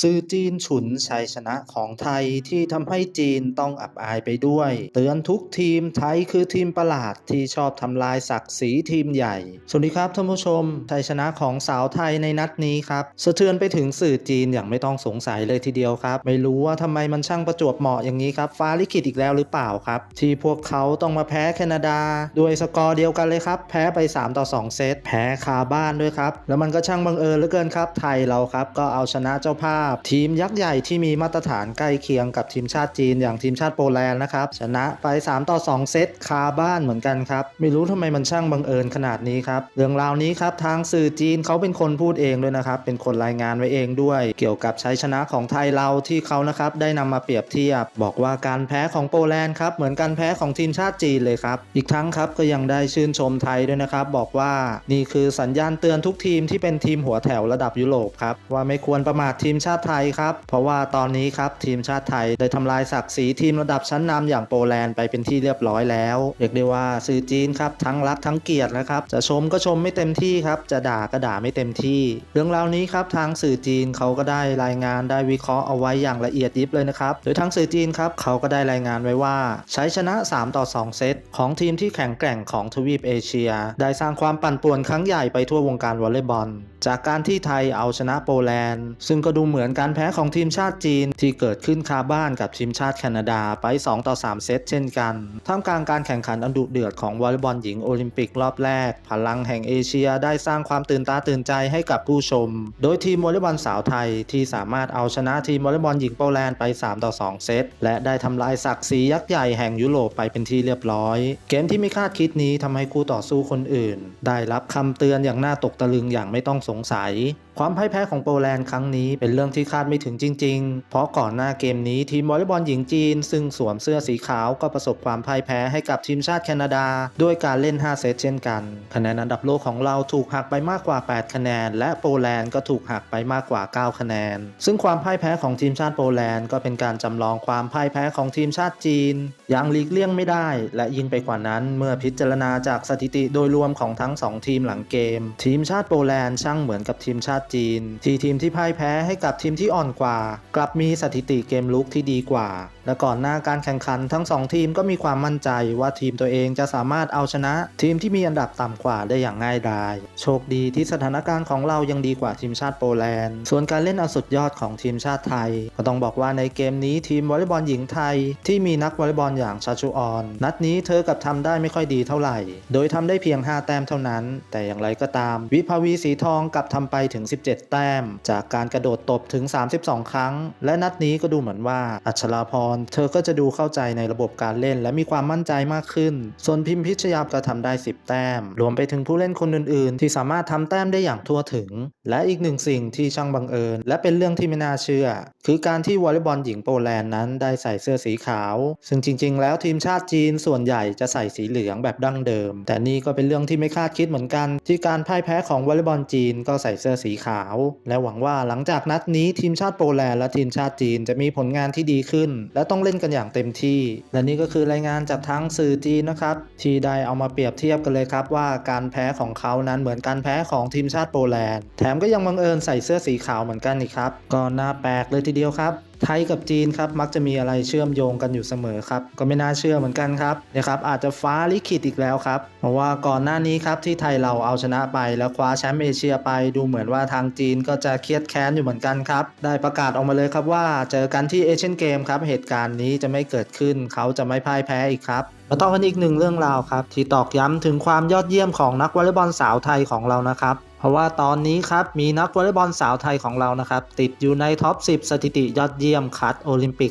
ซื่อจีนฉุนชัยชนะของไทยที่ทำให้จีนต้องอับอายไปด้วย เตือนทุกทีมไทยคือทีมประหลาดที่ชอบทำลายศักดิ์ศรีทีมใหญ่ สวัสดีครับท่านผู้ชม ชัยชนะของสาวไทยในนัดนี้ครับสะเทือนไปถึงสื่อจีนอย่างไม่ต้องสงสัยเลยทีเดียวครับ ไม่รู้ว่าทำไมมันช่างประจวบเหมาะอย่างนี้ครับฟ้าลิขิตอีกแล้วหรือเปล่าครับ ที่พวกเขาต้องมาแพ้แคนาดา ด้วยสกอร์เดียวกันเลยครับ แพ้ไป 3 ต่อ 2 เซตแพ้คาบ้านด้วยครับแล้วมันก็ช่างบังเอิญเหลือเกินครับ ไทยเราครับก็เอาชนะเจ้าภาพทีมยักษ์ใหญ่ที่มีมาตรฐานใกล้เคียงกับทีมชาติจีนอย่างทีมชาติโปแลนด์นะครับ ชนะไป 3 ต่อ 2 เซตคาบ้านเหมือนกันครับ ไม่รู้ทำไมมันช่างบังเอิญขนาดนี้ครับ เรื่องราวนี้ครับทางสื่อจีนเขาเป็นคนพูดเองด้วยนะครับ เป็นคนรายงานไว้เองด้วย เกี่ยวกับชัยชนะของไทยเราที่เขานะครับได้นำมาเปรียบเทียบ บอกว่าการแพ้ของโปแลนด์ครับเหมือนการแพ้ของทีมชาติจีนเลยครับ อีกทั้งครับก็ยังได้ชื่นชมไทยด้วยนะครับ บอกว่านี่คือสัญญาณเตือนทุกทีมที่เป็นทีมหัวแถวระดับยุโรปครับว่าไม่ควรประมาททีมชาติไทยครับ เพราะว่าตอนนี้ครับทีมชาติไทยได้ทำลายศักดิ์ศรีทีมระดับชั้นนำอย่างโปแลนด์ไปเป็นที่เรียบร้อยแล้วเรียกได้ว่าสื่อจีนครับทั้งรักทั้งเกลียดนะครับ จะชมก็ชมไม่เต็มที่ครับ จะด่าก็ด่าไม่เต็มที่ เรื่องราวนี้ครับทางสื่อจีนเขาก็ได้รายงานได้วิเคราะห์เอาไว้อย่างละเอียดยิบเลยนะครับโดยทางสื่อจีนครับเขาก็ได้รายงานไว้ว่า ใช้ชนะ 3 ต่อ 2 เซตของทีมที่แข็งแกร่งของทวีปเอเชีย ได้สร้างความปั่นป่วนครั้งใหญ่ไปทั่ววงการวอลเลย์บอล จากการที่ไทยเอาชนะโปแลนด์ ซึ่งก็ดูเหมือนการแพ้ของทีมชาติจีนที่เกิดขึ้นคาบ้านกับทีมชาติแคนาดาไป 2 ต่อ 3 เซตเช่นกันท่ามกลางการแข่งขันอันดุเดือดของวอลเลย์บอลหญิงโอลิมปิกรอบแรก พลังแห่งเอเชียได้สร้างความตื่นตาตื่นใจให้กับผู้ชม โดยทีมวอลเลย์บอลสาวไทยที่สามารถเอาชนะทีมวอลเลย์บอลหญิงโปแลนด์ไป 3 ต่อ 2 เซตและได้ทำลายศักดิ์ศรียักษ์ใหญ่แห่งยุโรปไปเป็นที่เรียบร้อย เกมที่ไม่คาดคิดนี้ทำให้คู่ต่อสู้คนอื่น ได้รับคำเตือนอย่างน่าตกตะลึงอย่างไม่ต้องสงสัย ความพ่ายแพ้ของโปแลนด์ครั้งนี้เป็นเรื่องที่คาดไม่ถึงจริง ๆ เพราะก่อนหน้าเกมนี้ทีมวอลเลย์บอลหญิงจีน ซึ่งสวมเสื้อสีขาวก็ประสบความพ่ายแพ้ให้กับทีมชาติแคนาดา ด้วยการเล่น 5 เซตเช่นกัน คะแนนอันดับโลกของเราถูกหักไปมากกว่า 8 คะแนน และโปแลนด์ก็ถูกหักไปมากกว่า 9 คะแนน ซึ่งความพ่ายแพ้ของทีมชาติโปแลนด์ก็เป็นการจำลองความพ่ายแพ้ของทีมชาติจีนอย่างหลีกเลี่ยงไม่ได้ และยิ่งไปกว่านั้นเมื่อพิจารณาจากสถิติโดยรวมของทั้ง 2 ทีมหลังเกม ทีมชาติโปแลนด์ช่างเหมือนกับทีมชาติจีน ที่ทีมที่พ่ายแพ้ให้กับทีมที่อ่อนกว่า กลับมีสถิติเกมลุกที่ดีกว่า และก่อนหน้าการแข่งขันทั้ง 2 ทีมก็มีความมั่นใจว่าทีมตัวเองจะสามารถเอาชนะ ทีมที่มีอันดับต่ำกว่าได้อย่างง่ายดายโชคดีที่สถานการณ์ของเรายังดีกว่าทีมชาติโปแลนด์ ส่วนการเล่นเอาสุดยอดของทีมชาติไทย ก็ต้องบอกว่าในเกมนี้ทีมวอลเลย์บอลหญิงไทย ที่มีนักวอลเลย์บอลอย่างชาชูออน นัดนี้เธอกับทำได้ไม่ค่อยดีเท่าไหร่ โดยทำได้เพียง 5 แต้มเท่านั้น แต่อย่างไรก็ตาม วิภาวีสีทองกลับทำไปถึง17แต้ม จากการกระโดดตบถึง 32 ครั้ง และนัดนี้ก็ดูเหมือนว่าอัชราพร เธอก็จะดูเข้าใจในระบบการเล่น และมีความมั่นใจมากขึ้น ส่วนพิมพิชยาก็ทำได้ 10 แต้ม รวมไปถึงผู้เล่นคนอื่นๆ ที่สามารถทำแต้มได้อย่างทั่วถึง และอีกหนึ่งสิ่งที่ช่างบังเอิญ และเป็นเรื่องที่ไม่น่าเชื่อ คือการที่วอลเลย์บอลหญิงโปแลนด์นั้นได้ใส่เสื้อสีขาว ซึ่งจริง ๆ แล้วทีมชาติจีนส่วนใหญ่จะใส่สีเหลืองแบบดั้งเดิม แต่นี่ก็เป็นเรื่องที่ไม่คาดคิดเหมือนกัน ที่การพ่ายแพ้ของวอลเลย์บอลจีนก็ใส่เสื้อสีขาว และหวังว่าหลังจากนัดนี้ทีมชาติโปแลนด์และทีมชาติจีนจะมีผลงานที่ดีขึ้น และต้องเล่นกันอย่างเต็มที่ และนี่ก็คือรายงานจากทั้งสื่อจีนนะครับที่ได้เอามาเปรียบเทียบกันเลยครับว่าการแพ้ของเขานั้นเหมือนการแพ้ของทีมชาติโปแลนด์แถมก็ยังบังเอิญใส่เสื้อสีขาวเหมือนกันนี่ครับก็น่าแปลกเลยทีเดียวครับไทยกับจีนครับมักจะมีอะไรเชื่อมโยงกันอยู่เสมอครับก็ไม่น่าเชื่อเหมือนกันครับนี่ยครับอาจจะฟ้าลิขิตอีกแล้วครับเพราะว่าก่อนหน้านี้ครับที่ไทยเราเอาชนะไปแล้วคว้าแชมป์เอเชียไปดูเหมือนว่าทางจีนก็จะเครียดแค้นอยู่เหมือนกันครับได้ประกาศออกมาเลยครับว่าเจอกันที่เอเชียนเกมครับเหตุการณ์นี้จะไม่เกิดขึ้น เขาจะไม่พ่ายแพ้อีกครับมาต่อกันอีกหนึ่งเรื่องราวครับที่ตอกย้ำถึงความยอดเยี่ยมของนักวอลเลย์บอลสาวไทยของเรานะครับ ราะว่าตอนนี้ครับมีนักวอลเลย์บอลสาวไทยของเรานะครับ ติดอยู่ในท็อป 10 สถิติยอดเยี่ยมคัดโอลิมปิก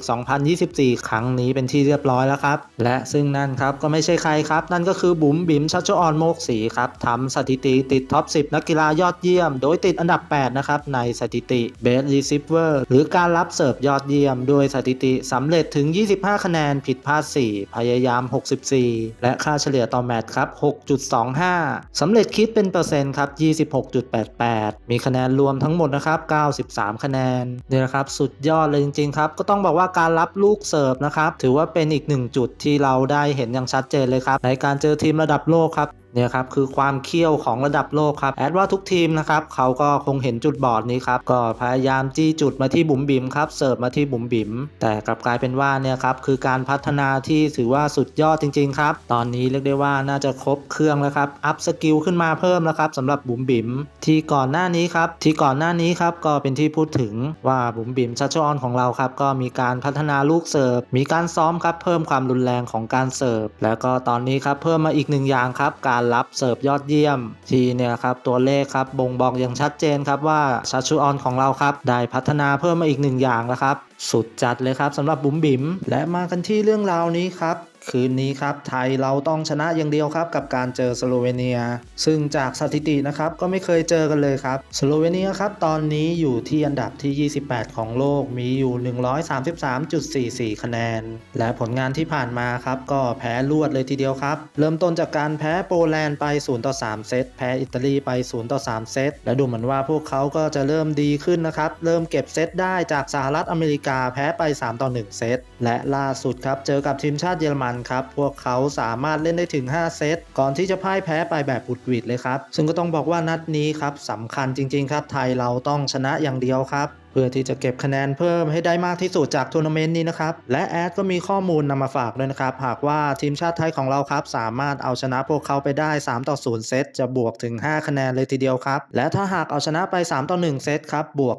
2024 ครั้งนี้เป็นที่เรียบร้อยแล้วครับ และซึ่งนั่นครับก็ไม่ใช่ใครครับ นั่นก็คือบุ๋มบิ๋มชัชออนโมกศรีครับทำสถิติติดท็อป 10 นักกีฬายอดเยี่ยม โดยติดอันดับ 8 นะครับ ในสถิติเบสรีซิฟเวอร์หรือการรับเสิร์ฟยอดเยี่ยม โดยสถิติสำเร็จถึง 25 คะแนนผิดพลาด 4 พยายาม 64 และค่าเฉลี่ยต่อแมตช์ครับ 6.25สำเร็จคิดเป็นเปอร์เซ็นต์ครับ26 6.88 มีคะแนนรวมทั้งหมดนะครับ 93 คะแนนนี่นะครับสุดยอดเลยจริงๆครับ ก็ต้องบอกว่าการรับลูกเสิร์ฟนะครับ ถือว่าเป็นอีกหนึ่งจุดที่เราได้เห็นอย่างชัดเจนเลยครับ ในการเจอทีมระดับโลกครับ เนี่ยครับคือความเขี้ยวของระดับโลกครับแอดว่าทุกทีมนะครับเขาก็คงเห็นจุดบอดนี้ครับก็พยายามจี้จุดมาที่บุ๋มบิ๋มครับเสิร์ฟมาที่บุ๋มบิ๋มแต่กลับกลายเป็นว่าเนี่ยครับคือการพัฒนาที่ถือว่าสุดยอดจริงๆครับตอนนี้เรียกได้ว่าน่าจะครบเครื่องแล้วครับอัพสกิลขึ้นมาเพิ่มแล้วครับสำหรับบุ๋มบิ๋มที่ก่อนหน้านี้ครับที่ก่อนหน้านี้ครับก็เป็นที่พูดถึงว่าบุ๋มบิ๋มชัชออนของเราครับก็มีการพัฒนาลูกเสิร์ฟมีการซ้อมครับเพิ่มความรุนแรงของการเสิร์ฟแล้วก็ตอนนี้ครับเพิ่มมาอีกหนึ่งอย่างครับการรับเสิร์ฟยอดเยี่ยม ที่เนี่ยครับตัวเลขครับบ่งบอกอย่างชัดเจนครับว่าชัชออนของเราครับได้พัฒนาเพิ่มมาอีกหนึ่งอย่างแล้วครับ สุดจัดเลยครับสำหรับบุ๋มบิ๋มและมากันที่เรื่องราวนี้ครับ คืนนี้ครับไทยเราต้องชนะอย่างเดียวครับ กับการเจอสโลเวเนีย ซึ่งจากสถิตินะครับก็ไม่เคยเจอกันเลยครับสโลเวเนียครับตอนนี้อยู่ที่อันดับที่ 28 ของโลกมีอยู่ 133.44 คะแนน และผลงานที่ผ่านมาครับก็แพ้รวดเลยทีเดียวครับ เริ่มต้นจากการแพ้โปแลนด์ไป0ต่อ3เซตแพ้อิตาลีไป0ต่อ3เซตและดูเหมือนว่าพวกเขาก็จะเริ่มดีขึ้นนะครับเริ่มเก็บเซตได้จากสหรัฐอเมริกาแพ้ไป3ต่อ1เซตและล่าสุดครับเจอกับทีมชาติเยอรมันครับ พวกเขาสามารถเล่นได้ถึง 5 เซต ก่อนที่จะพ่ายแพ้ไปแบบบุดหวิดเลยครับ ซึ่งก็ต้องบอกว่านัดนี้ครับสำคัญจริง ๆ ครับ ไทยเราต้องชนะอย่างเดียวครับ เพื่อที่จะเก็บคะแนนเพิ่มให้ได้มากที่สุดจากทัวร์นาเมนต์นี้นะครับ และแอดก็มีข้อมูลนำมาฝากด้วยนะครับ หากว่าทีมชาติไทยของเราครับ สามารถเอาชนะพวกเขาไปได้ 3 ต่อ 0 เซตจะบวกถึง 5 คะแนนเลยทีเดียวครับ และถ้าหากเอาชนะไป 3 ต่อ 1 เซตครับ บวก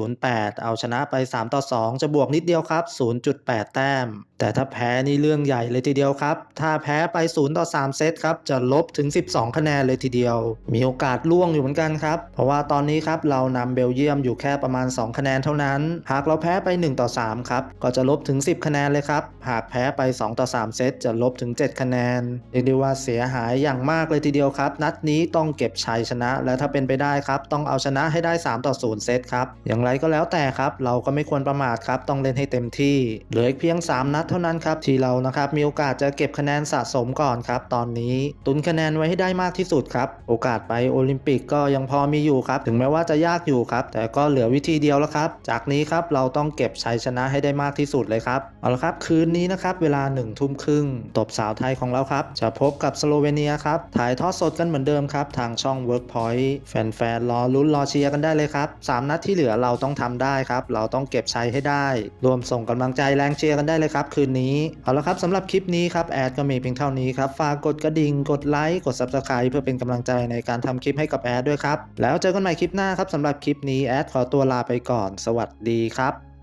3.08 เอาชนะไป 3 ต่อ 2 จะบวกนิดเดียวครับ 0.8 แต้ม แต่ถ้าแพ้นี่เรื่องใหญ่เลยทีเดียวครับ ถ้าแพ้ไป 0 ต่อ 3 เซตครับ จะลบถึง 12 คะแนนเลยทีเดียว มีโอกาสล่วงอยู่เหมือนกันครับ เพราะว่าตอนนี้ครับเรานำเบลเยียมอยู่แค่ประมาณ 2คะแนนเท่านั้น หากเราแพ้ไป 1 ต่อ 3 ครับ ก็จะลบถึง 10 คะแนนเลยครับ หากแพ้ไป 2 ต่อ 3 เซตจะลบถึง 7 คะแนนเรียกได้ว่าเสียหายอย่างมากเลยทีเดียวครับ นัดนี้ต้องเก็บชัยชนะ และถ้าเป็นไปได้ครับ ต้องเอาชนะให้ได้ 3 ต่อ 0 เซตครับ อย่างไรก็แล้วแต่ครับ เราก็ไม่ควรประมาทครับ ต้องเล่นให้เต็มที่ เหลืออีกเพียง 3 นัดเท่านั้นครับ ที่เรานะครับ มีโอกาสจะเก็บคะแนนสะสมก่อนครับ ตอนนี้ตุนคะแนนไว้ให้ได้มากที่สุดครับ โอกาสไปโอลิมปิกก็ยังพอมีอยู่ครับ ถึงแม้ว่าจะยากอยู่ครับ แต่ก็เหลือวิธีเดียวแล้วครับ จากนี้ครับเราต้องเก็บชัยชนะให้ได้มากที่สุดเลยครับ เอาละครับคืนนี้นะครับเวลา1นึ่ทุ่มครึ่งตบสาวไทยของเราครับ จะพบกับสโลเวเนียครับ ถ่ายทอดสดกันเหมือนเดิมครับ ทางช่อง Workpoint แฟนๆรอลุ้นรอเชียร์กันได้เลยครับ 3 นัดที่เหลือเราต้องทำได้ครับ เราต้องเก็บชัยให้ได้ รวมส่งกำลังใจแรงเชียร์กันได้เลยครับ คืนนี้เอาละครับสำหรับคลิปนี้ครับแอดก็มีเพียงเท่านี้ครับฝากกดกระดิ่งกดไลค์กด Subscribe เพื่อเป็นกำลังใจในการทำคลิปให้กับแอดด้วยครับแล้วเจอกันใหม่คลิปหน้าครับสำหรับคลิปนี้แอดขอตัวลาไปก่อน สวัสดีครับ